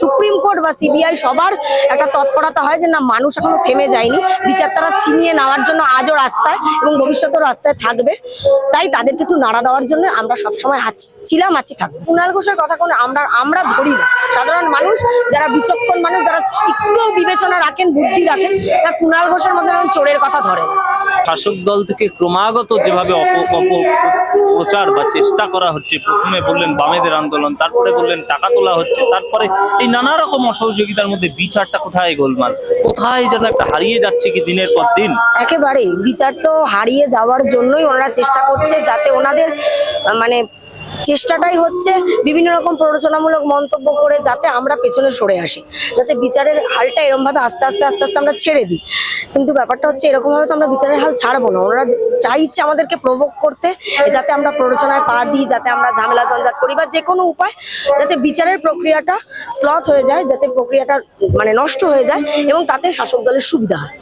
Supreme court বা CBI সবার একটা তৎপরতা হয় যে না, মানুষ এখনও থেমে যায়নি। বিচার তারা ছিনিয়ে নেওয়ার জন্য আজও রাস্তায় এবং ভবিষ্যতেও রাস্তায় থাকবে। তাই তাদেরকে একটু নাড়া দেওয়ার জন্য আমরা সবসময় আছি। ছিলাম, আছি, থাকব। কুণাল ঘোষের কথা কোনো আমরা আমরা ধরি না। সাধারণ মানুষ, যারা বিচক্ষণ মানুষ, যারা একটু বিবেচনা রাখেন, বুদ্ধি রাখেন, তারা কুণাল ঘোষের মধ্যে চোরের কথা ধরে শাসক দল থেকে ক্রমাগত যেভাবে অপ- অপ- প্রচার বা চেষ্টা করা হচ্ছে, প্রথমে বললেন বামেদের আন্দোলন, তারপরে বললেন টাকা তোলা হচ্ছে, তারপরে এই নানা রকম অসহযোগিতার মধ্যে বিচারটা কোথায় গোলমাল? কোথায় যেন একটা হারিয়ে যাচ্ছে কি দিনের পর দিন? একেবারেই, বিচার তো হারিয়ে যাওয়ার জন্যই ওনারা চেষ্টা করছে যাতে ওনাদের মানে চেষ্টাটাই হচ্ছে বিভিন্ন রকম প্ররোচনামূলক মন্তব্য করে যাতে আমরা পেছনে সরে আসি, যাতে বিচারের হালটা এরকম ভাবে আস্তে আস্তে আস্তে আস্তে আমরা ছেড়ে দিই। কিন্তু ব্যাপারটা হচ্ছে এরকমভাবে তো আমরা বিচারের হাল ছাড়বো না। ওনারা চাইছে আমাদেরকে প্রভোগ করতে যাতে আমরা প্ররোচনায় পা দিই, যাতে আমরা ঝামেলা ঝঞ্ঝাট করি বা যে কোনো উপায়, যাতে বিচারের প্রক্রিয়াটা স্লথ হয়ে যায়, যাতে প্রক্রিয়াটা মানে নষ্ট হয়ে যায় এবং তাতে শাসক দলের সুবিধা হয়।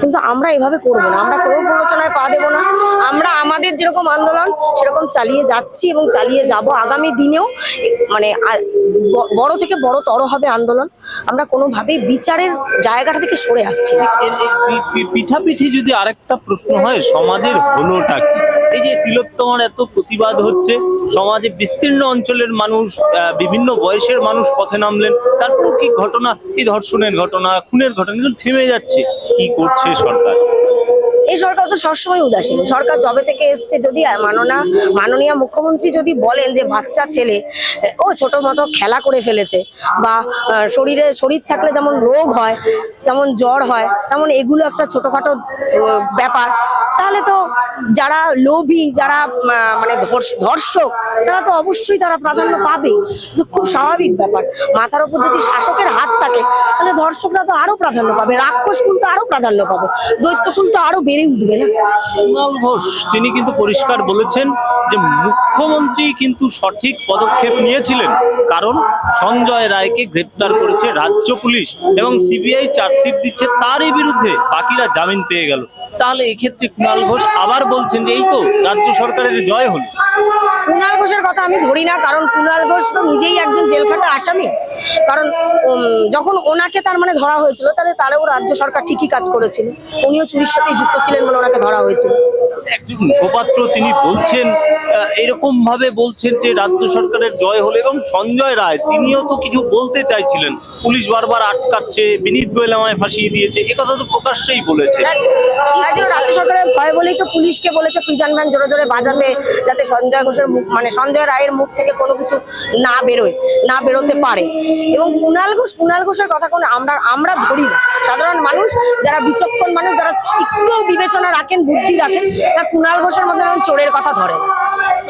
কিন্তু আমরা এভাবে করব না। আমরা কোনো প্ররোচনায় পা দেবো না। আমরা আমাদের যেরকম আন্দোলন, সেরকম চালিয়ে যাচ্ছি এবং চালিয়ে যাব আগামী দিনেও মানে বড় থেকে বড় তর হবে আন্দোলন। আমরা কোনোভাবেই বিচারের জায়গাটা থেকে সরে আসছি পিঠাপিঠি যদি আরেকটা প্রশ্ন হয়, সমাজের হলোটা কি? এই যে তিলোত্তমার এত প্রতিবাদ হচ্ছে, সমাজে বিস্তীর্ণ অঞ্চলের মানুষ বিভিন্ন বয়সের মানুষ পথে নামলেন, তারপরেও কি ঘটনা? এই ধর্ষণের ঘটনা, খুনের ঘটনা থেমে যাচ্ছে। কি করছে সরকার? এই সরকার তো সবসময় উদাসীন। সরকার জবে থেকে এসছে যদি মাননা মাননীয় মুখ্যমন্ত্রী যদি বলেন যে বাচ্চা, ছেলে, ও ছোট মতো খেলা করে ফেলেছে, বা শরীরে, শরীর থাকলে যেমন রোগ হয়, তেমন জ্বর হয়, তেমন এগুলো একটা ছোটোখাটো ব্যাপার। তাহলে তো যারা লোভী, যারা মানে ধর্ষক, তারা তো অবশ্যই তারা প্রাধান্য পাবে। খুব স্বাভাবিক ব্যাপার। মাথার উপর যদি শাসকের হাত থাকে, তাহলে ধর্ষকরা তো আরও প্রাধান্য পাবে। রাক্ষস কুল তো আরও প্রাধান্য পাবে। দৈত্য কুল তো আরও বেড়ে উঠবে না? ঘোষ, তিনি কিন্তু পরিষ্কার বলেছেন যে মুখ্যমন্ত্রী কিন্তু সঠিক পদক্ষেপ নিয়েছিলেন। কারণ সঞ্জয় রায়কে গ্রেপ্তার করেছে রাজ্য পুলিশ এবং সিবিআই চার্জশিট দিচ্ছে তারই বিরুদ্ধে। বাকিরা জামিন পেয়ে গেল। তাহলে এক্ষেত্রে কুণাল ঘোষ আবার বলছেন যে এই তো রাজ্য সরকারের জয় হল। কুণাল ঘোষের কথা আমি ধরি না কারণ কুণাল ঘোষ তো নিজেই একজন জেলখাটা আসামি। কারণ যখন ওনাকে তার মানে ধরা হয়েছিল তাহলে তাহলেও রাজ্য সরকার ঠিকই কাজ করেছিল। উনিও চুরির সাথে যুক্ত ছিলেন বলে ওনাকে ধরা হয়েছিল। একজন মুখপাত্র তিনি বলছেন এরকম ভাবে বলছেন যে রাজ্য সরকারের জয় হলো এবং সঞ্জয় রায়, তিনিও তো কিছু বলতে চাইছিলেন। পুলিশ বারবার আটকাচ্ছে, বিনীত গোয়েল আমায় ফাঁসিয়ে দিয়েছে, এ কথা তো প্রকাশ্যেই বলেছে। রাজ্য সরকারের ভয় বলেই তো পুলিশকে বলেছে, প্রিজন ভ্যান জোরে জোরে বাজাতে, যাতে সঞ্জয় ঘোষের মুখ মানে সঞ্জয় রায়ের মুখ থেকে কোনো কিছু না বেরোয়, না বেরোতে পারে। এবং কুণাল ঘোষ কুণাল ঘোষের কথা কোনো আমরা আমরা ধরি না। সাধারণ মানুষ, যারা বিচক্ষণ মানুষ, যারা একটু বিবেচনা রাখেন, বুদ্ধি রাখেন, তারা কুণাল ঘোষের মধ্যে চোরের কথা ধরে না।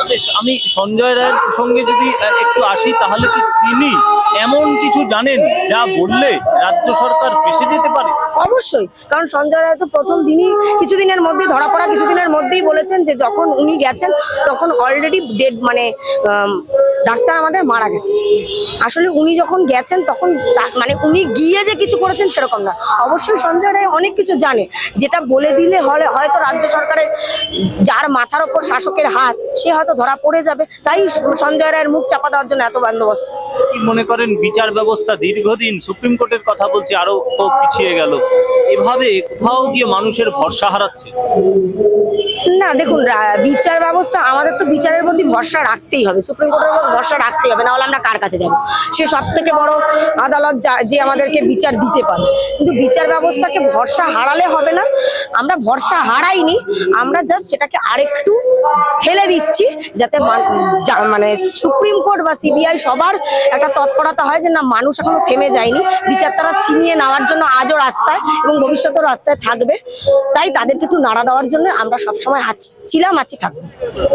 বেশ, আমি সঞ্জয় রায়ের প্রসঙ্গে যদি একটু আসি তাহলে কি তিনি এমন কিছু জানেন যা বললে রাজ্য সরকার ফেসে যেতে পারে? অবশ্যই কারণ সঞ্জয় রায় তো প্রথম দিনই কিছুদিনের মধ্যে ধরা পড়া কিছুদিনের মধ্যেই বলেছেন যে যখন উনি গেছেন তখন অলরেডি ডেড মানে ডাক্তার আমাদের মারা গেছে। আসলে উনি যখন গেছেন তখন মানে উনি গিয়ে যে কিছু করেছেন সেরকম না। অবশ্যই সঞ্জয় রায় অনেক কিছু জানে। যেটা বলে দিলে হলে, হয়তো রাজ্য সরকারের যার মাথার ওপর শাসকের হাত, সে হয়তো ধরা পড়ে যাবে। তাই সঞ্জয় রায়ের মুখ চাপা দেওয়ার জন্য এত বন্দোবস্ত। মনে করেন, বিচার ব্যবস্থা দীর্ঘদিন সুপ্রিম কোর্টের কথা বলছি, আরও তো পিছিয়ে গেল। এভাবে কোথাও গিয়ে মানুষের ভরসা হারাচ্ছে? না, দেখুন বিচার ব্যবস্থা, আমাদের তো বিচারের প্রতি ভরসা রাখতেই হবে। সুপ্রিম কোর্টের উপর ভরসা রাখতেই হবে, নাহলে আমরা কার কাছে যাব? সে সব থেকে বড় আদালত যে আমাদেরকে বিচার দিতে পারে। কিন্তু বিচার ব্যবস্থাকে ভরসা হারালে হবে না। আমরা ভরসা হারাইনি, আমরা জাস্ট সেটাকে আরেকটু ঠেলে দিচ্ছি, যাতে মানে সুপ্রিম কোর্ট বা সিবিআই সবার একটা তৎপরতা হয় যে না, মানুষ এখনও থেমে যায়নি। বিচার তারা ছিনিয়ে নেওয়ার জন্য আজও রাস্তায় এবং ভবিষ্যতেও রাস্তায় থাকবে তাই তাদেরকে একটু নাড়া দেওয়ার জন্য আমরা সবসময় আছি ছিলাম আছি থাকব।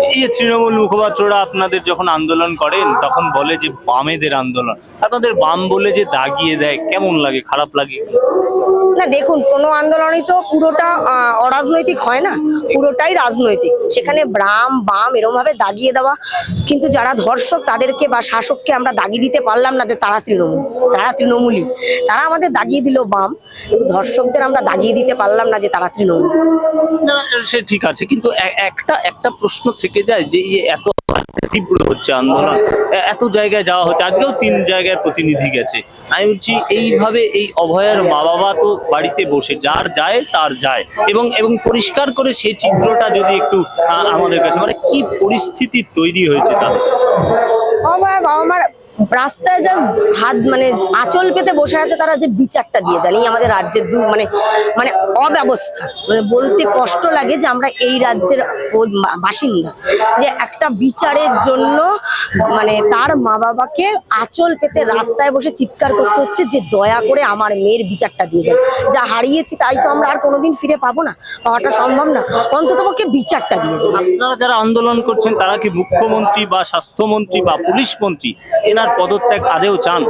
এই তৃণমূল মুখপাত্ররা আপনাদের যখন আন্দোলন করেন তখন বলে যে বামেদের আন্দোলন আপনাদের বাম বলে যে দাগিয়ে দেয় কেমন লাগে খারাপ লাগে? না দেখুন কোনো আন্দোলনই তো পুরোটা অরাজনৈতিক হয় না পুরোটাই রাজনৈতিক। সেখানে ব্রাম বাম এরম ভাবে দাগিয়ে দেওয়া কিন্তু যারা ধর্ষক তাদেরকে বা শাসককে আমরা দাগিয়ে দিতে পারলাম না যে তারা তৃণমূল তারা তৃণমূলই। তারা আমাদের দাগিয়ে দিল বাম কিন্তু ধর্ষকদের আমরা দাগিয়ে দিতে পারলাম না যে তারা তৃণমূল না সে ঠিক আছে কিন্তু একটা একটা প্রশ্ন থেকে যায় যে এত তীব্র হচ্ছে আন্দোলন এত জায়গায় যাওয়া হচ্ছে আজকেও তিন জায়গায় প্রতিনিধি গেছে। আমি বলছি এইভাবে এই অভয়ের মা বাবা তো বাড়িতে বসে যার যায় তার যায়। এবং এবং পরিষ্কার করে সেই চিত্রটা যদি একটু আমাদের কাছে মানে কি পরিস্থিতি তৈরি হয়েছে তাদের আমার বাবা মার রাস্তায় জাস্ট হাত মানে আঁচল পেতে বসে আছে তারা যে বিচারটা দিয়ে যান এই আমাদের রাজ্যের দু মানে মানে অব্যবস্থা। মানে বলতে কষ্ট লাগে যে আমরা এই রাজ্যের বাসিন্দা। যে একটা বিচারের জন্য মানে তার মা বাবাকে আঁচল পেতে রাস্তায় বসে চিৎকার করতে হচ্ছে যে দয়া করে আমার মেয়ের বিচারটা দিয়ে যান। যা হারিয়েছি তাই তো আমরা আর কোনোদিন ফিরে পাবো না, পাওয়াটা সম্ভব না। অন্ততপক্ষে বিচারটা দিয়ে যান। আপনারা যারা আন্দোলন করছেন, তারা কি মুখ্যমন্ত্রী বা স্বাস্থ্যমন্ত্রী বা পুলিশ মন্ত্রী, এনার পদত্যাগ আদেও চান?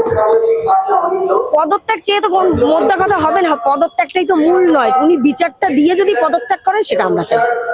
পদত্যাগ চেয়ে তো মোদ্দা কথা হবে না, পদত্যাগটাই তো মূল নয়। উনি বিচারটা দিয়ে যদি পদত্যাগ করেন, সেটা আমরা চাই।